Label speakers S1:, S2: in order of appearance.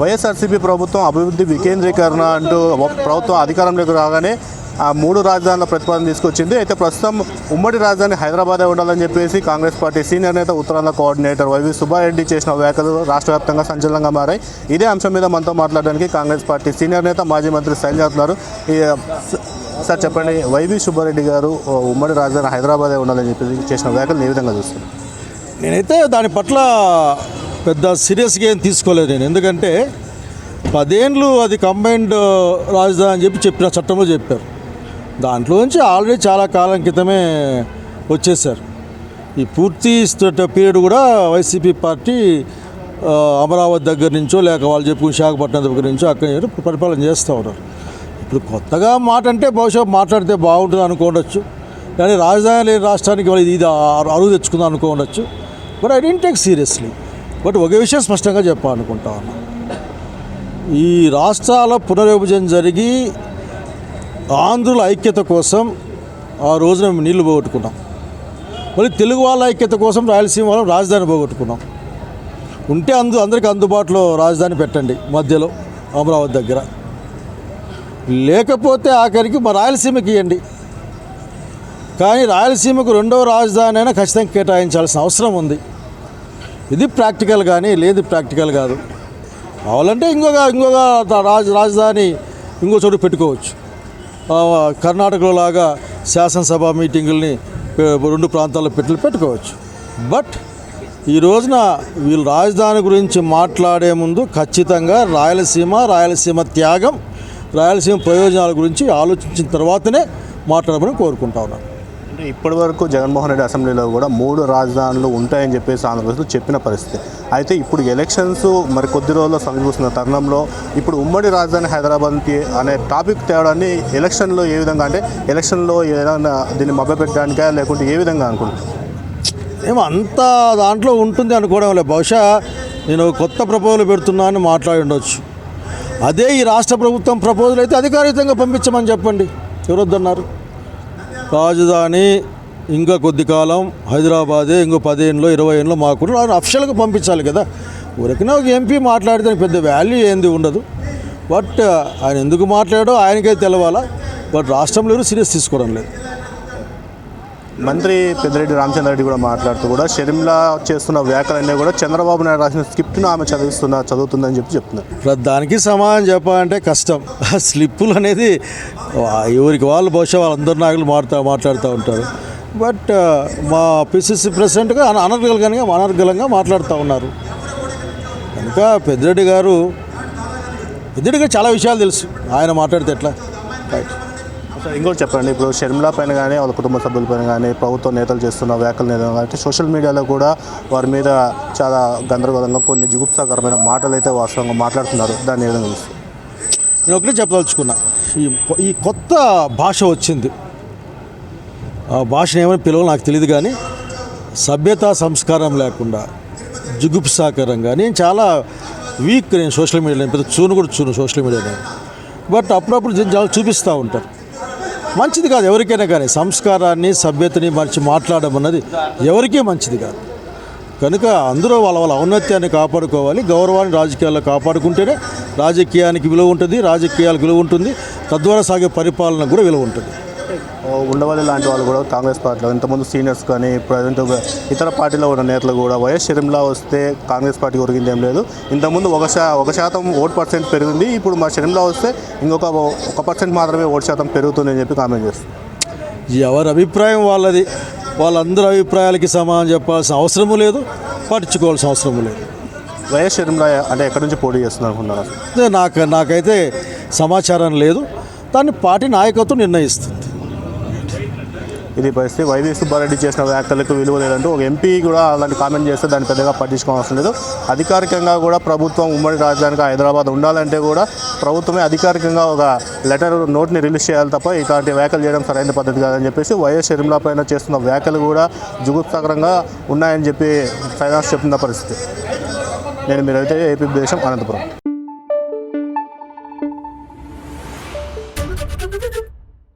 S1: వైఎస్ఆర్సీపీ ప్రభుత్వం అభివృద్ధి వికేంద్రీకరణ అంటూ ప్రభుత్వం అధికారంలోకి రాగానే ఆ మూడు రాజధానుల ప్రతిపాదన తీసుకొచ్చింది. అయితే ప్రస్తుతం ఉమ్మడి రాజధాని హైదరాబాదే ఉండాలని చెప్పేసి కాంగ్రెస్ పార్టీ సీనియర్ నేత ఉత్తరాంధ్ర కోఆర్డినేటర్ వైవి సుబ్బారెడ్డి చేసిన వ్యాఖ్యలు రాష్ట్ర వ్యాప్తంగా సంచలనంగా మారాయి. ఇదే అంశం మీద మనతో మాట్లాడడానికి కాంగ్రెస్ పార్టీ సీనియర్ నేత మాజీ మంత్రి శైలజ ఉన్నారు సార్ చెప్పండి వైవి సుబ్బారెడ్డి గారు ఓ, ఉమ్మడి రాజధాని హైదరాబాదే ఉండాలని చెప్పేసి చేసిన వ్యాఖ్యలు ఏ విధంగా చూస్తున్నారు?
S2: నేనైతే దాని పట్ల పెద్ద సీరియస్గా ఏం తీసుకోలేదు నేను. ఎందుకంటే పదేండ్లు అది కంబైన్డ్ రాజధాని అని చెప్పి చెప్పిన చట్టంలో చెప్పారు. దాంట్లోంచి ఆల్రెడీ చాలా కాలం క్రితమే వచ్చేసారు ఈ పూర్తి పీరియడ్ కూడా వైసీపీ పార్టీ అమరావతి దగ్గర నుంచో లేక వాళ్ళు చెప్పు విశాఖపట్నం దగ్గర నుంచో అక్కడ పరిపాలన చేస్తూ ఉన్నారు. ఇప్పుడు కొత్తగా మాట అంటే బహుశా మాట్లాడితే బాగుంటుంది అనుకోవచ్చు. కానీ రాజధాని లేని రాష్ట్రానికి వాళ్ళు ఇది అరువు తెచ్చుకుందాం అనుకోవచ్చు. But I don't take seriously but ఒక విషయం స్పష్టంగా చెప్పాలనుకుంటా ఉన్నా ఈ రాష్ట్రాల పునర్విభజన జరిగి ఆంధ్రుల ఐక్యత కోసం ఆ రోజున మేము నీళ్ళు పోగొట్టుకున్నాం. మళ్ళీ తెలుగు వాళ్ళ ఐక్యత కోసం రాయలసీమ వాళ్ళం రాజధాని పోగొట్టుకున్నాం. ఉంటే అందు అందరికి అందుబాటులో రాజధాని పెట్టండి మధ్యలో అమరావతి దగ్గర. లేకపోతే ఆఖరికి మా రాయలసీమకి ఇవ్వండి కానీ రాయలసీమకు రెండవ రాజధాని అయినా ఖచ్చితంగా కేటాయించాల్సిన అవసరం ఉంది. ఇది ప్రాక్టికల్ కానీ లేదు ప్రాక్టికల్ కాదు. కావాలంటే ఇంకొక ఇంకొక రాజ రాజధాని ఇంకో చోటు పెట్టుకోవచ్చు. కర్ణాటకలో లాగా శాసనసభ మీటింగుల్ని రెండు ప్రాంతాల్లో పెట్టి పెట్టుకోవచ్చు. బట్ ఈ రోజున వీళ్ళు రాజధాని గురించి మాట్లాడే ముందు ఖచ్చితంగా రాయలసీమ రాయలసీమ త్యాగం రాయలసీమ ప్రయోజనాల గురించి ఆలోచించిన తర్వాతనే మాట్లాడమని కోరుకుంటా ఉన్నాను.
S1: ఇప్పటి వరకు జగన్మోహన్ రెడ్డి అసెంబ్లీలో కూడా మూడు రాజధానులు ఉంటాయని చెప్పేసి ఆంధ్రప్రదేశ్లో చెప్పిన పరిస్థితి. అయితే ఇప్పుడు ఎలక్షన్స్ మరి కొద్ది రోజుల్లో సమీపిస్తున్న తరుణంలో ఇప్పుడు ఉమ్మడి రాజధాని హైదరాబాద్కి అనే టాపిక్ తేవడాన్ని ఎలక్షన్లో ఏ విధంగా అంటే ఎలక్షన్లో ఏదైనా దీన్ని మభ్యపెట్టడానికా లేకుంటే ఏ విధంగా అనుకుంటున్నాను
S2: ఏమో అంత దాంట్లో ఉంటుంది అనుకోవడం లేదు. బహుశా నేను కొత్త ప్రపోజల్ పెడుతున్నా అని మాట్లాడి ఉండొచ్చు. అదే ఈ రాష్ట్ర ప్రభుత్వం ప్రపోజల్ అయితే అధికారితంగా పంపించమని చెప్పండి. ఎవరొద్దన్నారు? రాజధాని ఇంకా కొద్ది కాలం హైదరాబాదే ఇంకో పదిహేనులో ఇరవై ఏళ్ళలో మాకు ఆయన అఫిషియల్గా పంపించాలి కదా. ఊరికనే ఒక ఎంపీ మాట్లాడితే పెద్ద వాల్యూ ఏంది ఉండదు. బట్ ఆయన ఎందుకు మాట్లాడో ఆయనకే తెలవాలా. బట్ రాష్ట్రంలో సీరియస్ తీసుకోవడం లేదు.
S1: మంత్రి పెద్దిరెడ్డి రామచంద్రారెడ్డి కూడా మాట్లాడుతూ కూడా షర్మిల చేస్తున్న వ్యాఖ్యలన్నీ కూడా చంద్రబాబు నాయుడు రాసిన స్క్రిప్ట్ను ఆమె చదివిస్తున్న చదువుతుందని చెప్పి చెప్తున్నారు.
S2: దానికి సమాధానం చెప్పాలంటే కష్టం. స్లిప్పులు అనేది ఎవరికి వాళ్ళు బహుశా వాళ్ళందరి నాయకులు మాట్లాడుతూ మాట్లాడుతూ ఉంటారు. బట్ మా పిసిసి ప్రెసిడెంట్గా అనర్గలంగా అనర్గలంగా మాట్లాడుతూ ఉన్నారు. కనుక పెద్దిరెడ్డి గారు పెద్దిరెడ్డి గారు చాలా విషయాలు తెలుసు. ఆయన మాట్లాడితే ఎట్లా? రైట్
S1: సార్ ఇంకోటి చెప్పండి. ఇప్పుడు షర్మిల పైన కానీ వాళ్ళ కుటుంబ సభ్యుల పైన కానీ ప్రభుత్వ నేతలు చేస్తున్న వ్యాఖ్యలు ఏదైనా అంటే సోషల్ మీడియాలో కూడా వారి మీద చాలా గందరగోళంగా కొన్ని జుగుప్సాకరమైన మాటలు అయితే వాస్తవంగా మాట్లాడుతున్నారు. దాన్ని ఏ విధంగా
S2: నేను ఒకటే చెప్పదలుచుకున్నా. ఈ ఈ కొత్త భాష వచ్చింది. ఆ భాషను ఏమైనా పిలవాలో నాకు తెలియదు కానీ సభ్యత సంస్కారం లేకుండా జుగుప్సాకరంగా నేను చాలా వీక్ నేను సోషల్ మీడియాలో పెద్ద చూను కూడా చూను సోషల్ మీడియాలో. బట్ అప్పుడప్పుడు జనం చాలా చూపిస్తూ ఉంటారు. మంచిది కాదు ఎవరికైనా కానీ. సంస్కారాన్ని సభ్యతని మరిచి మాట్లాడడం అన్నది ఎవరికీ మంచిది కాదు. కనుక అందరూ వాళ్ళ వాళ్ళ ఔన్నత్యాన్ని కాపాడుకోవాలి. గౌరవాన్ని రాజకీయాల్లో కాపాడుకుంటేనే రాజకీయానికి విలువ ఉంటుంది రాజకీయాలకు విలువ ఉంటుంది. తద్వారా సాగే పరిపాలన కూడా విలువ ఉంటుంది.
S1: ఉండవల్లి లాంటి వాళ్ళు కూడా కాంగ్రెస్ పార్టీలో ఇంతకుముందు సీనియర్స్ కానీ ప్రజెంట్ ఇతర పార్టీలో ఉన్న నేతలు కూడా వైఎస్ షర్మిల వస్తే కాంగ్రెస్ పార్టీకి ఒరిగింది ఏం లేదు. ఇంతకుముందు ఒక శా ఒక శాతం ఓట్ పర్సెంట్ పెరిగింది ఇప్పుడు మా షర్మిల వస్తే ఇంకొక ఒక పర్సెంట్ మాత్రమే ఓటు శాతం పెరుగుతుందని చెప్పి కామెంట్ చేస్తారు
S2: ఎవరి అభిప్రాయం వాళ్ళది? వాళ్ళందరి అభిప్రాయాలకి సమాధానం చెప్పాల్సిన అవసరము లేదు పట్టించుకోవాల్సిన అవసరము లేదు.
S1: వైఎస్ షర్మిల అంటే ఎక్కడి నుంచి పోటీ చేస్తున్నారు?
S2: అదే నాకు నాకైతే సమాచారం లేదు. దాన్ని పార్టీ నాయకత్వం నిర్ణయిస్తుంది.
S1: ఇది పరిస్థితి. వైవి సుబ్బారెడ్డి చేసిన వ్యాఖ్యలకు విలువ లేదంటూ ఒక ఎంపీ కూడా అలాంటి కామెంట్ చేస్తే దాన్ని పెద్దగా పట్టించుకోవాల్సిన లేదు. అధికారికంగా కూడా ప్రభుత్వం ఉమ్మడి రాజధానిగా హైదరాబాద్ ఉండాలంటే కూడా ప్రభుత్వమే అధికారికంగా ఒక లెటర్ నోట్ని రిలీజ్ చేయాలి తప్ప ఇలాంటి వ్యాఖ్యలు చేయడం సరైన పద్ధతి కాదని చెప్పేసి వైఎస్ షర్మిలా పైన చేస్తున్న వ్యాఖ్యలు కూడా జుగుప్సాకరంగా ఉన్నాయని చెప్పి ఫైనాన్స్ చెప్తున్న పరిస్థితి. నేను మీరైతే ఏపీ దేశం అనంతపురం.